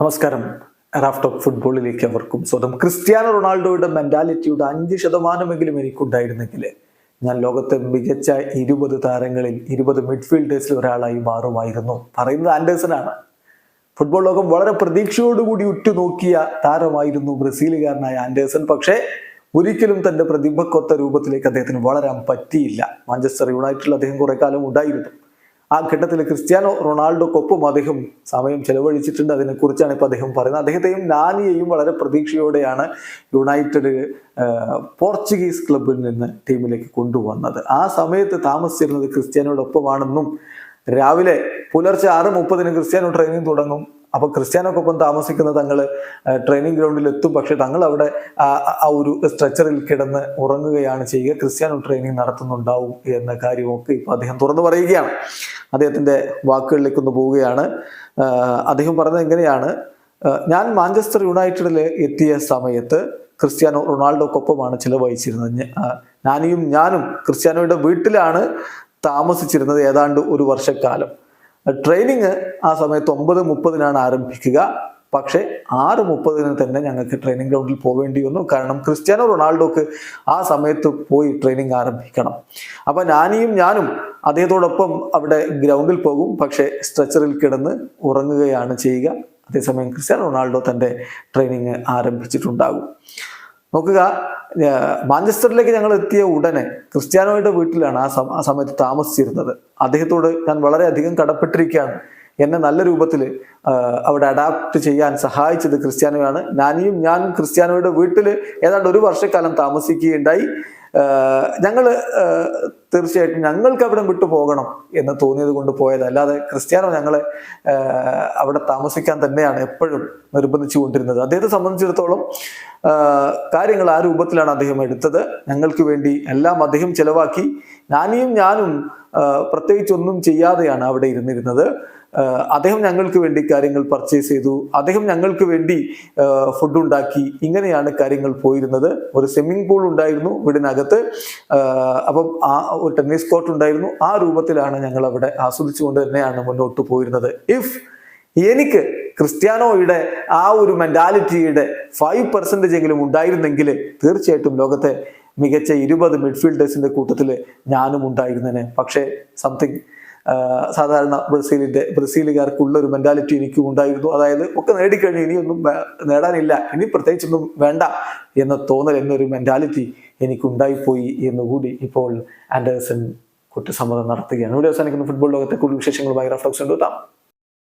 നമസ്കാരം. Raf talk ഫുട്ബോളിലേക്ക് അവർക്കും സ്വന്തം ക്രിസ്ത്യാനോ റൊണാൾഡോയുടെ മെന്റാലിറ്റിയുടെ അഞ്ച് ശതമാനമെങ്കിലും എനിക്കുണ്ടായിരുന്നെങ്കിൽ ഞാൻ ലോകത്തെ മികച്ച ഇരുപത് താരങ്ങളിൽ ഇരുപത് മിഡ്ഫീൽഡേഴ്സിൽ ഒരാളായി മാറുമായിരുന്നു പറയുന്നത് ആൻഡേഴ്സൺ ആണ് ഫുട്ബോൾ ലോകം വളരെ പ്രതീക്ഷയോടുകൂടി ഉറ്റുനോക്കിയ താരമായിരുന്നു ബ്രസീലുകാരനായ ആൻഡേഴ്സൺ. പക്ഷേ ഒരിക്കലും തന്റെ പ്രതിഭക്കൊത്ത രൂപത്തിലേക്ക് അദ്ദേഹത്തിന് വളരാൻ പറ്റിയില്ല. മാഞ്ചസ്റ്റർ യുണൈറ്റഡിൽ അദ്ദേഹം കുറെ കാലം ഉണ്ടായിരുന്നു. ആ ഘട്ടത്തിൽ ക്രിസ്ത്യാനോ റൊണാൾഡോക്കൊപ്പം അദ്ദേഹം സമയം ചെലവഴിച്ചിട്ടുണ്ട്. അതിനെക്കുറിച്ചാണ് ഇപ്പോൾ അദ്ദേഹം പറയുന്നത്. അദ്ദേഹത്തെയും നാനിയെയും വളരെ പ്രതീക്ഷയോടെയാണ് യുണൈറ്റഡ് പോർച്ചുഗീസ് ക്ലബിൽ നിന്ന് ടീമിലേക്ക് കൊണ്ടുവന്നത്. ആ സമയത്ത് താമസിച്ചിരുന്നത് ക്രിസ്ത്യാനോടൊപ്പമാണെന്നും രാവിലെ പുലർച്ചെ ആറ് മുപ്പതിന് ക്രിസ്ത്യാനോ ട്രെയിനിങ് തുടങ്ങും. അപ്പോൾ ക്രിസ്ത്യാനോക്കൊപ്പം താമസിക്കുന്ന തങ്ങൾ ട്രെയിനിങ് ഗ്രൗണ്ടിൽ എത്തും. പക്ഷെ തങ്ങൾ അവിടെ ആ- ഒരു സ്ട്രെച്ചറിൽ കിടന്ന് ഉറങ്ങുകയാണ് ചെയ്യുക. ക്രിസ്ത്യാനോ ട്രെയിനിങ് നടത്തുന്നുണ്ടാവും എന്ന കാര്യമൊക്കെ ഇപ്പോൾ അദ്ദേഹം തുറന്നു പറയുകയാണ്. അദ്ദേഹത്തിന്റെ വാക്കുകളിലേക്ക് ഒന്ന് പോവുകയാണ് അദ്ദേഹം പറഞ്ഞത് എങ്ങനെയാണ്? ഞാൻ മാഞ്ചസ്റ്റർ യുണൈറ്റഡിൽ എത്തിയ സമയത്ത് ക്രിസ്ത്യാനോ റൊണാൾഡോക്കൊപ്പമാണ് ചിലവഴിച്ചിരുന്നത്. ഞാനിയും ഞാനും ക്രിസ്ത്യാനോയുടെ വീട്ടിലാണ് താമസിച്ചിരുന്നത് ഏതാണ്ട് ഒരു വർഷക്കാലം. ട്രെയിനിങ് ആ സമയത്ത് ഒമ്പത് മുപ്പതിനാണ് ആരംഭിക്കുക. പക്ഷേ ആറ് മുപ്പതിന് തന്നെ ഞങ്ങൾക്ക് ട്രെയിനിങ് ഗ്രൗണ്ടിൽ പോകേണ്ടി വന്നു. കാരണം ക്രിസ്ത്യാനോ റൊണാൾഡോക്ക് ആ സമയത്ത് പോയി ട്രെയിനിങ് ആരംഭിക്കണം. അപ്പം ഞാനിയും ഞാനും അദ്ദേഹത്തോടൊപ്പം അവിടെ ഗ്രൗണ്ടിൽ പോകും. പക്ഷേ സ്ട്രെച്ചറിൽ കിടന്ന് ഉറങ്ങുകയാണ് ചെയ്യുക. അതേസമയം ക്രിസ്ത്യാനോ റൊണാൾഡോ തന്റെ ട്രെയിനിങ് ആരംഭിച്ചിട്ടുണ്ടാകും. നോക്കുക മാഞ്ചസ്റ്ററിലേക്ക് ഞങ്ങൾ എത്തിയ ഉടനെ ക്രിസ്ത്യാനോയുടെ വീട്ടിലാണ് ആ സമയത്ത് താമസിച്ചിരുന്നത്. അദ്ദേഹത്തോട് ഞാൻ വളരെയധികം കടപ്പെട്ടിരിക്കുകയാണ്. എന്നെ നല്ല രൂപത്തിൽ അവിടെ അഡാപ്റ്റ് ചെയ്യാൻ സഹായിച്ചത് ക്രിസ്ത്യാനോയാണ്. നാനിയും ഞാനും ക്രിസ്ത്യാനോയുടെ വീട്ടിൽ ഏതാണ്ട് ഒരു വർഷക്കാലം താമസിക്കുകയുണ്ടായി. ഞങ്ങൾ തീർച്ചയായിട്ടും ഞങ്ങൾക്ക് അവിടെ വിട്ടു പോകണം എന്ന് തോന്നിയത് കൊണ്ട് പോയത്. അല്ലാതെ ക്രിസ്ത്യാനോ ഞങ്ങളെ അവിടെ താമസിക്കാൻ തന്നെയാണ് എപ്പോഴും നിർബന്ധിച്ചു കൊണ്ടിരുന്നത്. അദ്ദേഹത്തെ സംബന്ധിച്ചിടത്തോളം കാര്യങ്ങൾ ആ രൂപത്തിലാണ് അദ്ദേഹം എടുത്തത്. ഞങ്ങൾക്ക് വേണ്ടി എല്ലാം അദ്ദേഹം ചെലവാക്കി. നാനിയും ഞാനും പ്രത്യേകിച്ചൊന്നും ചെയ്യാതെയാണ് അവിടെ ഇരുന്നിരുന്നത്. അദ്ദേഹം ഞങ്ങൾക്ക് വേണ്ടി കാര്യങ്ങൾ പർച്ചേസ് ചെയ്തു. അദ്ദേഹം ഞങ്ങൾക്ക് വേണ്ടി ഫുഡ് ഉണ്ടാക്കി. ഇങ്ങനെയാണ് കാര്യങ്ങൾ പോയിരുന്നത്. ഒരു സ്വിമ്മിംഗ് പൂൾ ഉണ്ടായിരുന്നു വീടിനകത്ത്. അപ്പം ആ ഒരു ടെന്നീസ് കോർട്ട് ഉണ്ടായിരുന്നു. ആ രൂപത്തിലാണ് ഞങ്ങൾ അവിടെ ആസ്വദിച്ചുകൊണ്ട് തന്നെയാണ് മുന്നോട്ട് പോയിരുന്നത്. ഇഫ് എനിക്ക് ക്രിസ്ത്യാനോയുടെ ആ ഒരു മെന്റാലിറ്റിയുടെ ഫൈവ് പെർസെന്റേജ് എങ്കിലും ഉണ്ടായിരുന്നെങ്കിൽ തീർച്ചയായിട്ടും ലോകത്തെ മികച്ച ഇരുപത് മിഡ്ഫീൽഡേഴ്സിന്റെ കൂട്ടത്തിൽ ഞാനും ഉണ്ടായിരുന്നേനെ. പക്ഷേ സംതിങ് സാധാരണ ബ്രസീലിന്റെ ബ്രസീലുകാർക്കുള്ള ഒരു മെന്റാലിറ്റി എനിക്കും ഉണ്ടായിരുന്നു അതായത് ഒക്കെ നേടിക്കഴിഞ്ഞു ഇനിയൊന്നും നേടാനില്ല ഇനി പ്രത്യേകിച്ചൊന്നും വേണ്ട എന്ന തോന്നൽ എന്നൊരു മെന്റാലിറ്റി എനിക്കുണ്ടായിപ്പോയി എന്നുകൂടി ഇപ്പോൾ ആൻഡേഴ്സൺ കുറ്റസമ്മതം നടത്തുകയാണ്. ഇവിടെ അവസാനിക്കുന്ന. ഫുട്ബോൾ ലോകത്തെ കൂടുതൽ വിശേഷങ്ങളുമായി റഫ്ലക്സ് കൊണ്ടുവെത്താം.